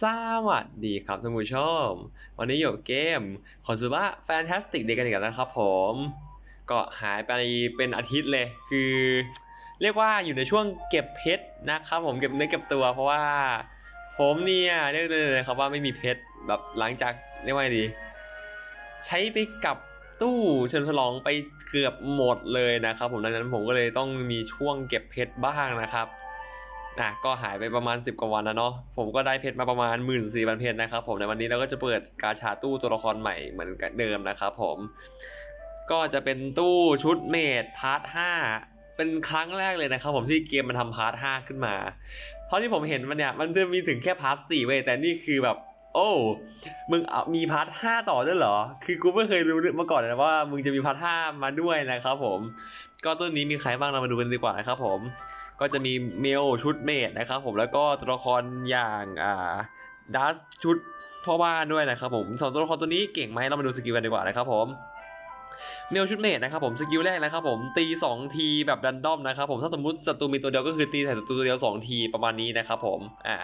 สวัสดีครับท่านผู้ชม วันนี้อยู่กับเกมคอนซูบ้าแฟนตาสติกเดกันอีกแล้วนะครับผม ก็หายไปเป็นอาทิตย์เลย คือ เรียกว่าอยู่ในช่วงเก็บเพชรนะครับผมเก็บเนื้อเก็บตัวเพราะว่า ผมเนี่ยเรียกเลยครับว่าไม่มีเพชรแบบหลังจากเรียกว่าดี ใช้ไปกับตู้เฉลิมฉลองไปเกือบหมดเลยนะครับผมดังนั้นผมก็เลยต้องมีช่วงเก็บเพชรบ้างนะครับ อะก็หายไปประมาณ 10 กว่าวันแล้วเนาะผมก็ได้เพชรมาประมาณ 1 4 0 0 0เพชรนะครับผมในวันนี้เราก็จะเปิดกาชาตู้ตัวละครใหม่เหมือนกันเดิมนะครับผม ก็จะเป็นตู้ชุดเมดพาร์ท5เป็นครั้งแรกเลยนะครับผมที่เกมมันทำพาร์ท5ขึ้นมา เพราะที่ผมเห็นมันเนี่ยมันจะมีถึงแค่พาร์ท4เว้ยแต่นี่คือแบบโอ้มึงมีพาร์ท5ต่อด้วยเหรอ คือกูไม่เคยรู้มาก่อนเลยนะว่ามึงจะมีพาร์ท5มาด้วยนะครับผม ก็ตัวนี้มีใครบ้างเรามาดูกันดีกว่านะครับผม ก็จะมีเมลชุดเมดนะครับผมแล้วก็ตัวละครอย่างอ่าดัสชุดพ่อบ้านด้วยนะครับผมสองตัวละครตัวนี้เก่งไหมเรามาดูสกิลกันดีกว่านะครับผมเมลชุดเมดนะครับผมสกิลแรกนะครับผมตี 2 ทีแบบดันดอมนะครับผมถ้าสมมติศัตรูมีตัวเดียวก็คือตีใส่ศัตรูตัวเดียว 2 ทีประมาณนี้นะครับผมอ่า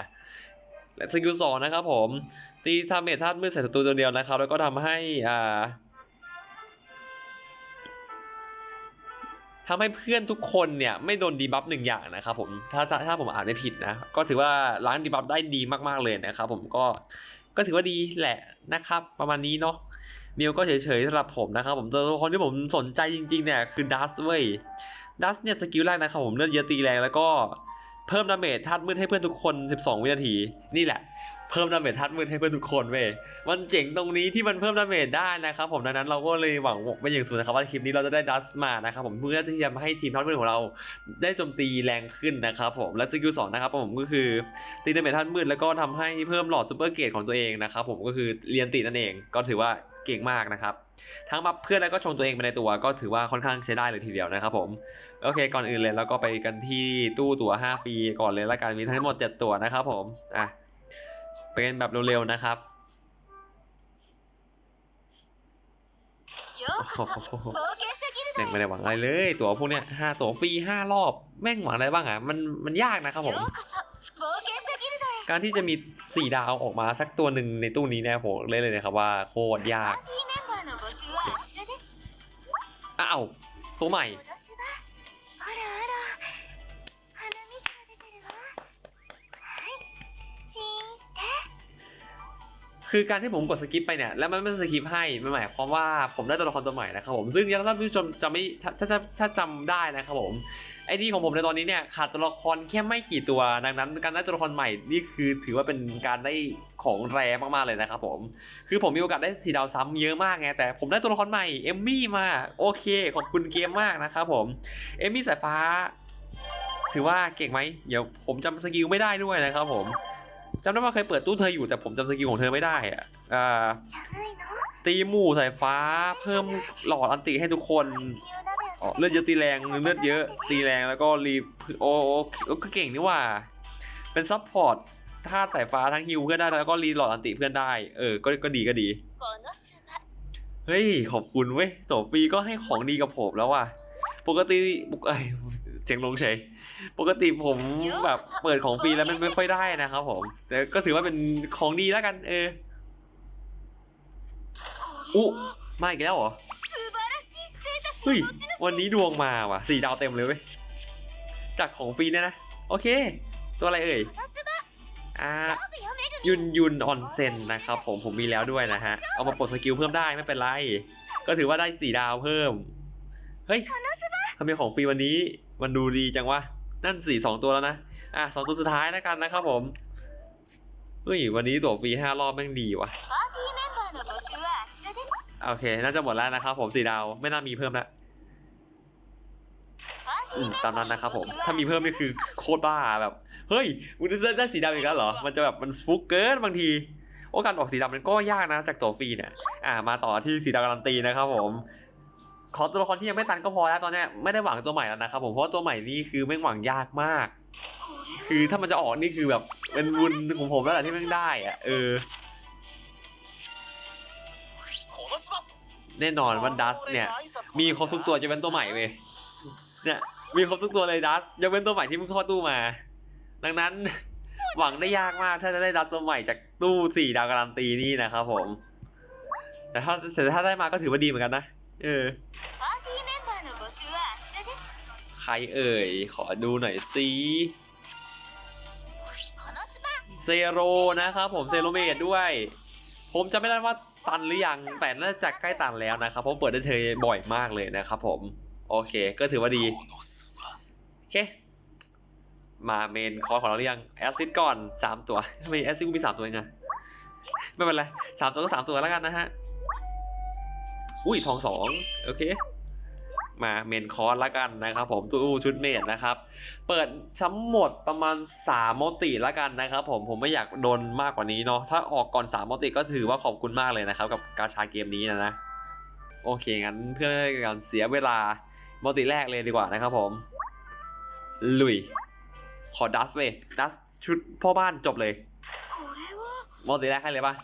และสกิลสองนะครับผมตีทำเมทธาตุมืดใส่ศัตรูตัวเดียวนะครับ แล้วก็ทำให้อ่า ทำให้เพื่อนทุกคนเนี่ยไม่โดนดีบัฟหนึ่งอย่างนะครับผมถ้าถ้าถ้าผมอ่านไม่ผิดนะ ก็ถือว่าล้างดีบัฟได้ดีมากๆเลยนะครับผมก็ก็ถือว่าดีแหละนะครับ ประมาณนี้เนาะมิวก็เฉยๆสำหรับผมนะครับผมตัวละครที่ผมสนใจจริงๆเนี่ยคือดัสเว้ยดัสเนี่ยสกิลแรกนะครับผมเลือดเยอะตีแรงแล้วก็เพิ่มดาเมจธาตุมืดให้เพื่อนทุกคน 12 วินาที นี่แหละ เพิ่มดาเมจธาตุมืดให้เพื่อนทุกคนเว้ยมันเจ๋งตรงนี้ที่มันเพิ่มดาเมจได้นะครับผมดังนั้นเราก็เลยหวังเป็นอย่างสูงนะครับว่าคลิปนี้เราจะได้ดัสมานะครับผมเพื่อที่จะให้ทีมทอดมืดของเราได้โจมตีแรงขึ้นนะครับผมและสกิลสองนะครับผมก็คือตีดาเมจท่านมืดแล้วก็ทำให้เพิ่มหลอดซูเปอร์เกตของตัวเองนะครับผมก็คือเรียนตินั่นเองก็ถือว่าเก่งมากนะครับทั้งบัฟเพื่อนแล้วก็ชงตัวเองไปในตัวก็ถือว่าค่อนข้างใช้ได้เลยทีเดียวนะครับผมโอเคก่อนอื่นเลยเราก็ไปกันที่ตู้ตั๋ว5ฟรีก่อนเลยละกันมีทั้งหมด 7 ตัวนะครับผมอะ เป็นแบบเร็วๆนะครับแม่งไม่ได้หวังอะไรเลย ตัวพวกเนี้ยห้าตัวฟรีห้ารอบ แม่งหวังอะไรบ้างอะ มันมันยากนะครับผม การที่จะมีสี่ดาวออกมาสักตัวหนึ่งในตู้นี้เนี่ยผมเล่นเลยนะครับว่าโคตรยากอ้าวตัวใหม่ คือการที่ผมกดสกิปไปเนี่ยแล้วมันไม่สกิปให้มันหมายความว่าผมได้ตัวละครตัวใหม่นะครับผมซึ่งถ้าท่านผู้ชมจะไม่ถ้าถ้าถ้าจำได้นะครับผมไอ้นี่ของผมในตอนนี้เนี่ยขาดตัวละครแค่ไม่กี่ตัวดังนั้น การได้ตัวละครใหม่นี่คือถือว่าเป็นการได้ของแรมากๆเลยนะครับผมคือผมมีโอกาสได้สีดาวซ้ำเยอะมากไงแต่ผมได้ตัวละครใหม่เอมมี่มาโอเคขอบคุณเกมมากนะครับผมเอมมี่สายฟ้า ถือว่าเก่งไหมเดี๋ยวผมจำสกิลไม่ได้ด้วยนะครับผม จำได้ว่าเคยเปิดตู้เธออยู่แต่ผมจำสกิลของเธอไม่ได้อะตีหมู่สายฟ้า เพิ่มหลอดอันติให้ทุกคนเลือดเยอะตีแรงเลือดเยอะตีแรงแล้วก็รีโอก็เก่งนี่ว่า เป็นซัพพอร์ตธาตุสายฟ้าทั้งฮิวเพื่อนได้แล้วก็รีหลอดอันติเพื่อนได้ เออ ก็ก็ดีก็ดี เฮ้ย ขอบคุณเว้ยตัวฟรีก็ให้ของดีกับผมแล้วว่ะ ปกติเอ้ยเสีงลงเฉยปกติผมแบบเปิดของฟรีแล้วมันไม่ค่อยได้นะครับผม แต่ก็ถือว่าเป็นของดีแล้วกัน เอออุ้มาอีกแล้วเหรอเฮ้ยวันนี้ดวงมาว่ะสี่ดาวเต็มเลยเว้ยจากของฟรีเนี่ยนะ โอเค ตัวอะไรเอ่ยอ่ายุนยุนออนเซนนะครับผมผมมีแล้วด้วยนะฮะ เอามาปลดสกิลเพิ่มได้ไม่เป็นไร ก็ถือว่าได้สี่ดาวเพิ่ม เฮ้ย ทำไมของฟรีวันนี้มันดูดีจังวะ นั่นสี่สองตัวแล้วนะ อะสองตัวสุดท้ายแล้วกันนะครับผม เฮ้ย วันนี้ตัวฟรีห้ารอบแม่งดีว่ะ โอเค น่าจะหมดแล้วนะครับผมสี่ดาว ไม่น่ามีเพิ่มละตามนั้นนะครับผม ถ้ามีเพิ่มนี่คือโคตรบ้าแบบ เฮ้ยมึนได้สีดำอีกแล้วเหรอ มันจะแบบมันฟุกเกินบางทีโอการออกสีดำมันก็ยากนะจากตัวฟรีเนี่ย อ่า มาต่อที่สีดำการันตีนะครับผม ขอตัวละครที่ยังไม่ตันก็พอแล้วตอนนี้ไม่ได้หวังตัวใหม่แล้วนะครับผมเพราะตัวใหม่นี่คือแม่งหวังยากมาก คือถ้ามันจะออกนี่คือแบบเป็นบุญของผมแล้วแหละที่แม่งได้อะเออแน่นอนว่าดัสเนี่ย มีครบทุกตัวจะเป็นตัวใหม่เว้ยเนี่ยมีครบทุกตัวเลยดัสยังเป็นตัวใหม่ที่เพิ่งเข้าตู้มา ดังนั้นหวังได้ยากมากถ้าจะได้ดัสตัวใหม่จากตู้สี่ดาวการันตีนี่นะครับผม แต่ถ้าแต่ถ้าได้มาก็ถือว่าดีเหมือนกันนะ เออ パーティーメンバーの募集はあちらです ใครเอ่ย ขอดูหน่อยสิ このスパ เซโรนะครับผมเซโรเมดด้วย ผมจะไม่ได้ว่าตันหรือยัง แต่น่าจะใกล้ตันแล้วนะครับเพราะเปิดได้เธอบ่อยมากเลยนะครับผม โอเค ก็ถือว่าดี โอเค มาเมนคอร์สของเราหรือยังแอสซิดก่อน 3 ตัวทำไมแอสซิดกูมี 3 ตัวเองอะไม่เป็นไรสามตัวก็สามตัวแล้วกันนะฮะ อุ้ยทองสองโอเค มาเมนคอร์สละกันนะครับผมตู้ชุดเมนนะครับ เปิดทั้งหมดประมาณ3มติละกันนะครับผมผมไม่อยากโดนมากกว่านี้เนาะถ้าออกก่อน3มติก็ถือว่าขอบคุณมากเลยนะครับ กับการชาเกมนี้นะนะโอเคงั้นเพื่อไม่การเสียเวลามติแรกเลยดีกว่านะครับผม ลุย ขอดัสเลยดัสชุดพ่อบ้านจบเลยมติแรกให้เลยปะ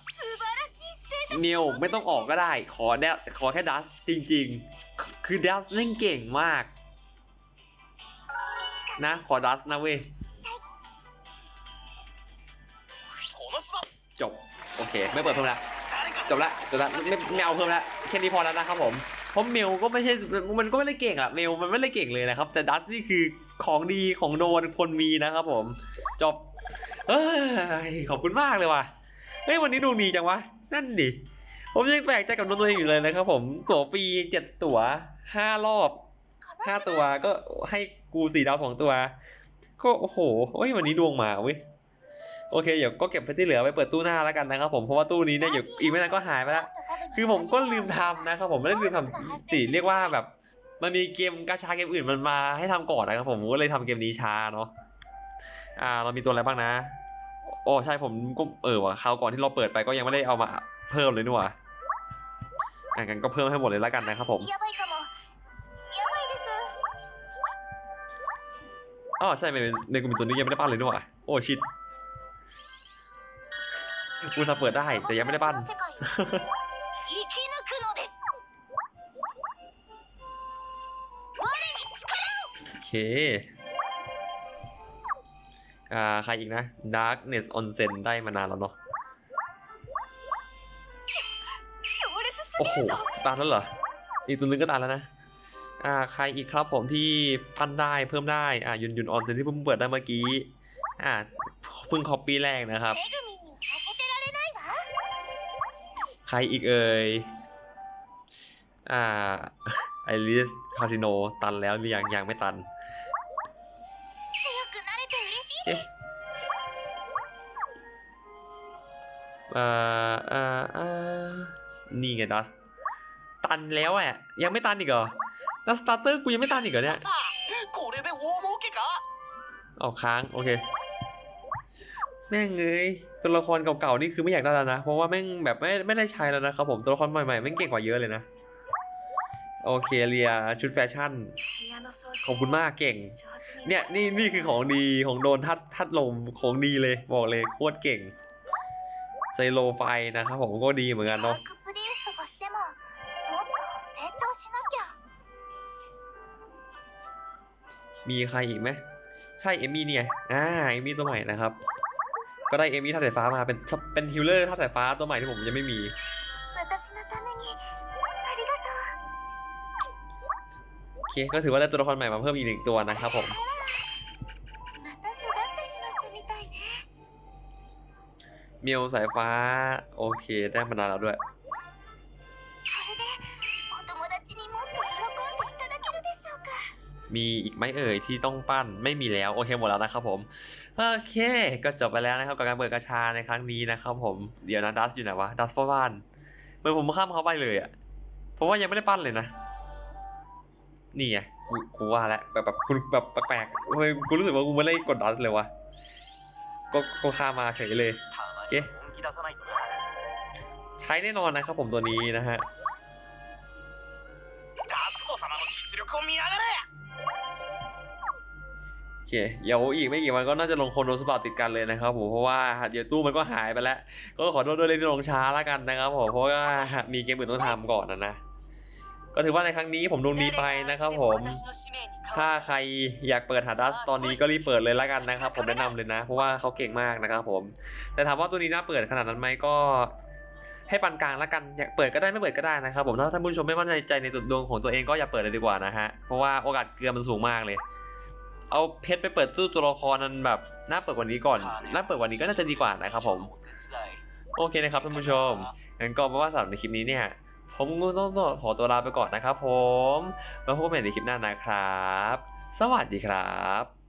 เนียวไม่ต้องออกก็ได้ ขอแดขอแค่ดัสจริงๆ คือดัสเล่นเก่งมาก นะ ขอดัสนะเว้ยจบ โอเค ไม่เปิดเพิ่มละจบละจบละไม่ไม่เอาเพิ่มละแค่นี้พอแล้วนะครับผมเพราะเมลก็ไม่ใช่มันก็ไม่ได้เก่งอะเมลมันไม่ได้เก่งเลยนะครับ แต่ดัสนี่คือของดีของโดนคนมีนะครับผม จบเอ้ยขอบคุณมากเลยว่ะ เฮ้ยวันนี้ดวงดีจังวะ นั่นดิผมยังแปลกใจกับดวงตัวเองอยู่เลยนะครับผมตั๋วฟรีเจ็ดตั๋วห้ารอบห้าตัวก็ให้กูสี่ดาวสองตัว ก็โอ้โหเฮ้ยวันนี้ดวงมาเว้ยโอเคเดี๋ยวก็เก็บไปที่เหลือไปเปิดตู้หน้าแล้วกันนะครับผมเพราะว่าตู้นี้เนี่ยเดี๋ยวอีกไม่นานก็หายไปแล้วคือผมก็ลืมทำนะครับผมไม่ได้ลืมทำสิเรียกว่าแบบ มันมีเกมกาชาเกมอื่นมันมาให้ทำก่อนนะครับผมผมก็เลยทำเกมนี้ช้าเนาะอ่าเรามีตัวอะไรบ้างนะ โอ้ใช่ผมก็เออว่ะคราวก่อนที่เราเปิดไปก็ยังไม่ได้เอามาเพิ่มเลยนี่หว่ะอะกันก็เพิ่มให้หมดเลยแล้วกันนะครับผมอ๋อใช่ไม่เป็นในกลุ่มตัวนี้ยังไม่ได้ปั้นเลยนู่นว่ะโอ้ชิดกูสะเปิดได้แต่ยังไม่ได้ปั้นโอเค่าใครอีกนะ Darkness Onsen ได้มานานแล้วเนาะโอ้โหตายแล้วเหรอ อีกตัวนึงก็ตายแล้วนะ อ่า ใครอีกครับผมที่ปั้นได้เพิ่มได้ อ่ายุนยุนออนเซนที่เพิ่งเปิดได้เมื่อกี้ อ่า เพิ่งคอปปี้แรกนะครับ ใครอีกเอ่ย อ่า ไอริสคาสิโน ตันแล้วหรือยังยังไม่ตัน เคอ่าอ่าอ่านี่ไงดัสตันแล้วอะยังไม่ตันอีกเหรอดัสสตาร์เตอร์กูยังไม่ตันอีกเหรอเนี่ยเอาค้างโอเคแม่งเลยตัวละครเก่าๆนี่คือไม่อยากได้แล้วนะ เพราะว่าแม่งแบบไม่ไม่ได้ใช้แล้วนะครับผมตัวละครใหม่ๆแม่งเก่งกว่าเยอะเลยนะ โอเคเรียชุดแฟชั่น ขอบคุณมากเก่ง เนี่ยนี่นี่คือของดีของโดนทัดทัดลมของดีเลยบอกเลยโคตรเก่งไซโลไฟนะครับผมก็ดีเหมือนกันเนาะมีใครอีกไหมใช่เอมี่เนี่ยอ่าเอมี่ตัวใหม่นะครับ ก็ได้เอมี่ท่าสายฟ้ามาเป็นเป็นฮิลเลอร์ท่าสายฟ้าตัวใหม่ที่ผมยังไม่มี อเคก็ถือว่าได้ตัวละครใหม่มาเพิ่มอีกหนึ่งตัวนะครับผมเมียวสายฟ้า โอเคได้มานานแล้วด้วยมีอีกไหมเอ่ยที่ต้องปั้นไม่มีแล้วโอเคหมดแล้วนะครับผมโอเคก็จบไปแล้วนะครับกับการเปิดกระชาในครั้งนี้นะครับผมเดี๋ยวนะดัสอยู่ไหนวะดัสพ่อบ้านเหมือนผมข้ามเขาไปเลยอะเพราะว่ายังไม่ได้ปั้นเลยนะ นี่ไงกูว่าแล้วแบบแบบกูแบบแปลกๆเฮ้ยกูรู้สึกว่ากูไม่ได้กดดันเลยวะก็ข้ามาเฉยเลยเอเใช้แน่นอนนะครับผมตัวนี้นะฮะโอเคเดี๋ยวอีกไม่กี่วันก็น่าจะลงโคนโดสปาร์ติดกันเลยนะครับผมเพราะว่าเดี๋ยวตู้มันก็หายไปแล้ว ก็ขอโทษด้วยเลยที่ลงช้าแล้วกันนะครับผมเพราะว่ามีเกมอื่นต้องทำก่อนนะนะ ก็ถือว่าในครั้งนี้ผมดวงดีไปนะครับผมถ้าใครอยากเปิดหาดัสตอนนี้ก็รีบเปิดเลยแล้วกันนะครับ ผมแนะนำเลยนะ เพราะว่าเขาเก่งมากนะครับผมแต่ถามว่าตัวนี้น่าเปิดขนาดนั้นไหมก็ให้ปานกลางแล้วกันอยากเปิดก็ได้ไม่เปิดก็ได้นะครับผมถ้าท่านผู้ชมไม่มั่นใจในตัวดวงของตัวเองก็อย่าเปิดเลยดีกว่านะฮะเพราะว่าโอกาสเกลือมันสูงมากเลย เอาเพชรไปเปิดตู้ตัวละครนั้นแบบน่าเปิดกว่านี้ก่อนน่าเปิดกว่านี้ก็น่าจะดีกว่านะครับผมโอเคนะครับท่านผู้ชมงั้นก็เป็นว่าสำหรับในคลิปนี้เนี่ย ผมก็ต้องขอตัวลาไปก่อนนะครับผม แล้วพบกันใหม่ในคลิปหน้านะครับ สวัสดีครับ